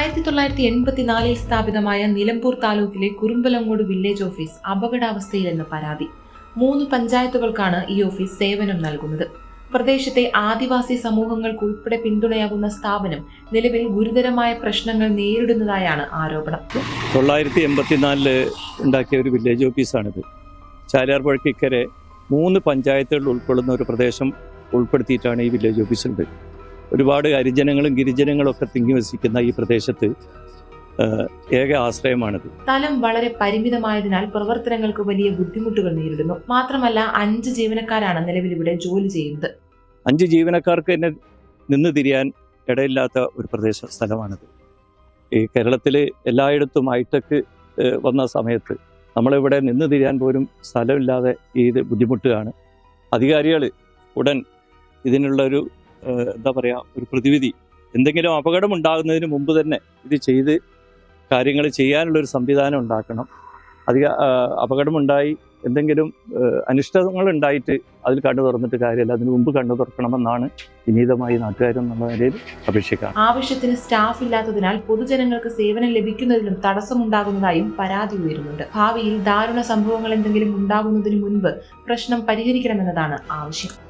ആയിരത്തി തൊള്ളായിരത്തി എൺപത്തിനാലിൽ സ്ഥാപിതമായ നിലമ്പൂർ താലൂക്കിലെ കുറുമ്പലങ്ങോട് വില്ലേജ് ഓഫീസ് അപകടാവസ്ഥയിലെന്ന് പരാതി. മൂന്ന് പഞ്ചായത്തുകൾക്കാണ് ഈ ഓഫീസ് സേവനം നൽകുന്നത്. പ്രദേശത്തെ ആദിവാസി സമൂഹങ്ങൾക്ക് ഉൾപ്പെടെ പിന്തുണയാകുന്ന സ്ഥാപനം നിലവിൽ ഗുരുതരമായ പ്രശ്നങ്ങൾ നേരിടുന്നതായാണ് ആരോപണം. തൊള്ളായിരത്തി എൺപത്തിനാലിൽ ഉണ്ടാക്കിയ ഒരു വില്ലേജ് ഓഫീസാണിത്. ചാലിയാർ പുഴക്കിക്കരെ മൂന്ന് പഞ്ചായത്തുകളിൽ ഉൾക്കൊള്ളുന്ന ഒരു പ്രദേശം ഉൾപ്പെടുത്തിയിട്ടാണ് ഈ വില്ലേജ് ഓഫീസ് ഉണ്ട് ഒരുപാട് ഹരിജനങ്ങളും ഗിരിജനങ്ങളും ഒക്കെ തിങ്ങി വസിക്കുന്ന ഈ പ്രദേശത്ത് ഏക ആശ്രയമാണിത്. സ്ഥലം വളരെ പരിമിതമായതിനാൽ പ്രവർത്തനങ്ങൾക്ക് വലിയ ബുദ്ധിമുട്ടുകൾ നേരിടുന്നു. മാത്രമല്ല അഞ്ച് ജീവനക്കാരാണ് നിലവിൽ ഇവിടെ ജോലി ചെയ്യുന്നത്. അഞ്ച് ജീവനക്കാർക്ക് തന്നെ നിന്ന് തിരിയാൻ ഇടയില്ലാത്ത ഒരു പ്രദേശ സ്ഥലമാണിത്. ഈ കേരളത്തിൽ എല്ലായിടത്തും ഹൈടെക് വന്ന സമയത്ത് നമ്മളിവിടെ നിന്ന് തിരിയാൻ പോലും സ്ഥലമില്ലാതെ ഈ ഇത് ബുദ്ധിമുട്ടുകയാണ്. അധികാരികൾ ഉടൻ ഇതിനുള്ളൊരു എന്താ പറയുക ഒരു പ്രതിവിധി. എന്തെങ്കിലും അപകടം ഉണ്ടാകുന്നതിന് മുമ്പ് തന്നെ ഇത് ചെയ്ത് കാര്യങ്ങൾ ചെയ്യാനുള്ള ഒരു സംവിധാനം ഉണ്ടാക്കണം. അധിക അപകടമുണ്ടായി എന്തെങ്കിലും അനിഷ്ടങ്ങൾ ഉണ്ടായിട്ട് അതിൽ കണ്ണു തുറന്നിട്ട് കാര്യമില്ല. അതിന് മുമ്പ് കണ്ണു തുറക്കണമെന്നാണ് വിനീതമായി നാട്ടുകാരെന്നുള്ള നിലയിൽ അപേക്ഷിക്കാം ആവശ്യത്തിന് സ്റ്റാഫ് ഇല്ലാത്തതിനാൽ പൊതുജനങ്ങൾക്ക് സേവനം ലഭിക്കുന്നതിലും തടസ്സമുണ്ടാകുന്നതായും പരാതി ഉയരുന്നുണ്ട്. ഭാവിയിൽ ദാരുണ സംഭവങ്ങൾ എന്തെങ്കിലും ഉണ്ടാകുന്നതിന് മുൻപ് പ്രശ്നം പരിഹരിക്കണമെന്നതാണ് ആവശ്യം.